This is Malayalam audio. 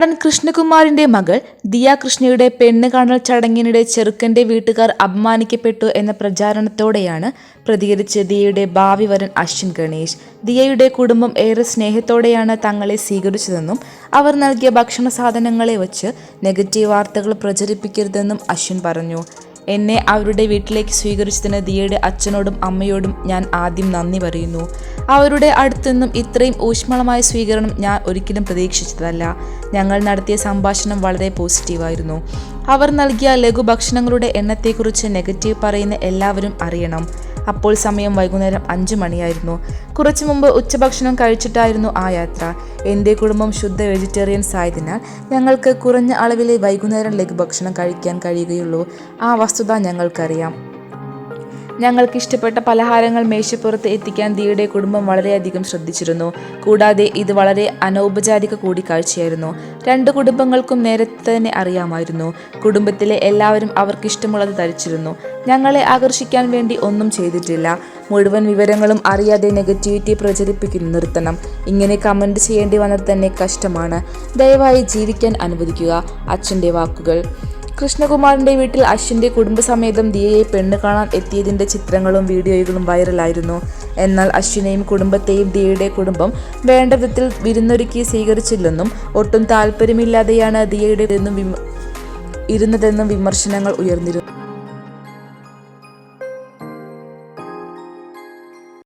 നടൻ കൃഷ്ണകുമാറിന്റെ മകൾ ദിയ കൃഷ്ണയുടെ പെണ്ണ് കാണൽ ചടങ്ങിനിടെ ചെറുക്കന്റെ വീട്ടുകാർ അപമാനിക്കപ്പെട്ടു എന്ന പ്രചാരണത്തോടെയാണ് പ്രതികരിച്ച് ദിയയുടെ ഭാവി വരൻ അശ്വിൻ ഗണേഷ്. ദിയയുടെ കുടുംബം ഏറെ സ്നേഹത്തോടെയാണ് തങ്ങളെ സ്വീകരിച്ചതെന്നും അവർ നൽകിയ ഭക്ഷണ സാധനങ്ങളെ വച്ച് നെഗറ്റീവ് വാർത്തകൾ പ്രചരിപ്പിക്കരുതെന്നും അശ്വിൻ പറഞ്ഞു. എന്നെ അവരുടെ വീട്ടിലേക്ക് സ്വീകരിച്ചതിന് ദിയയുടെ അച്ഛനോടും അമ്മയോടും ഞാൻ ആദ്യം നന്ദി പറയുന്നു. അവരുടെ അടുത്തുനിന്നും ഇത്രയും ഊഷ്മളമായ സ്വീകരണം ഞാൻ ഒരിക്കലും പ്രതീക്ഷിച്ചതല്ല. ഞങ്ങൾ നടത്തിയ സംഭാഷണം വളരെ പോസിറ്റീവായിരുന്നു. അവർ നൽകിയ ലഘുഭക്ഷണങ്ങളുടെ എണ്ണത്തെക്കുറിച്ച് നെഗറ്റീവ് പറയുന്ന എല്ലാവരും അറിയണം. അപ്പോൾ സമയം വൈകുന്നേരം അഞ്ചു മണിയായിരുന്നു. കുറച്ചു മുമ്പ് ഉച്ചഭക്ഷണം കഴിച്ചിട്ടായിരുന്നു ആ യാത്ര. എന്റെ കുടുംബം ശുദ്ധ വെജിറ്റേറിയൻസ് ആയതിനാൽ ഞങ്ങൾക്ക് കുറഞ്ഞ അളവിലെ വൈകുന്നേരം ലഘുഭക്ഷണം കഴിക്കാൻ കഴിയുകയുള്ളൂ. ആ വസ്തുത ഞങ്ങൾക്കറിയാം. ഞങ്ങൾക്ക് ഇഷ്ടപ്പെട്ട പലഹാരങ്ങൾ മേശപ്പുറത്ത് എത്തിക്കാൻ ദിയുടെ കുടുംബം വളരെയധികം ശ്രദ്ധിച്ചിരുന്നു. കൂടാതെ ഇത് വളരെ അനൗപചാരിക കൂടിക്കാഴ്ചയായിരുന്നു. രണ്ട് കുടുംബങ്ങൾക്കും നേരത്തെ തന്നെ അറിയാമായിരുന്നു. കുടുംബത്തിലെ എല്ലാവരും അവർക്ക് ഇഷ്ടമുള്ളത് ധരിച്ചിരുന്നു. ഞങ്ങളെ ആകർഷിക്കാൻ വേണ്ടി ഒന്നും ചെയ്തിട്ടില്ല. മുഴുവൻ വിവരങ്ങളും അറിയാതെ നെഗറ്റിവിറ്റി പ്രചരിപ്പിക്കുന്നു നിർത്തണം. ഇങ്ങനെ കമന്റ് ചെയ്യേണ്ടി വന്നത് തന്നെ കഷ്ടമാണ്. ദയവായി ജീവിക്കാൻ അനുവദിക്കുക. അച്ഛന്റെ വാക്കുകൾ. കൃഷ്ണകുമാറിന്റെ വീട്ടിൽ അശ്വിന്റെ കുടുംബസമേതം ദിയയെ പെണ്ണ് കാണാൻ എത്തിയതിന്റെ ചിത്രങ്ങളും വീഡിയോകളും വൈറലായിരുന്നു. എന്നാൽ അശ്വിനെയും കുടുംബത്തെയും ദിയയുടെ കുടുംബം വേണ്ട വിധത്തിൽ വിരുന്നൊരുക്കി സ്വീകരിച്ചില്ലെന്നും ഒട്ടും താല്പര്യമില്ലാതെയാണ് ദിയയുടെ ഇരുന്നതെന്നും വിമർശനങ്ങൾ ഉയർന്നിരുന്നു.